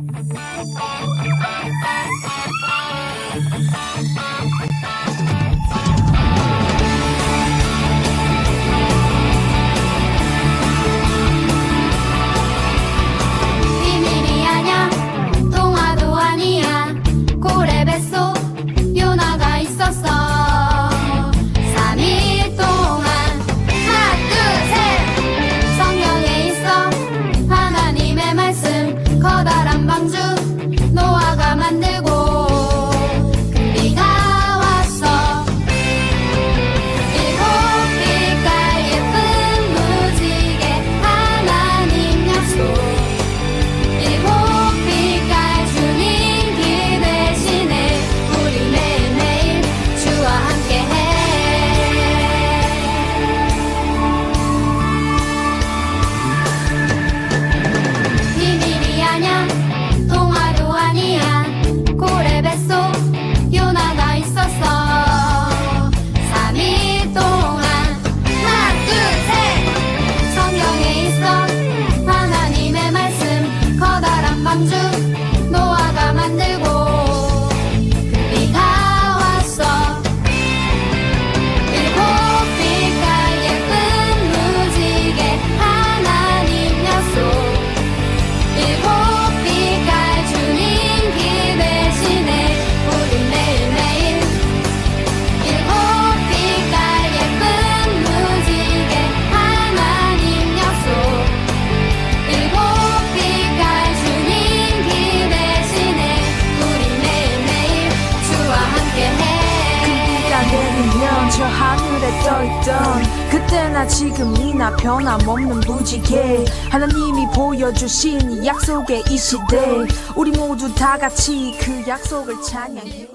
Música 하늘에 떠있던 그때나 지금이나 변함없는 무지개. 하나님이 보여주신 약속의 이 시대. 우리 모두 다 같이 그 약속을 찬양해.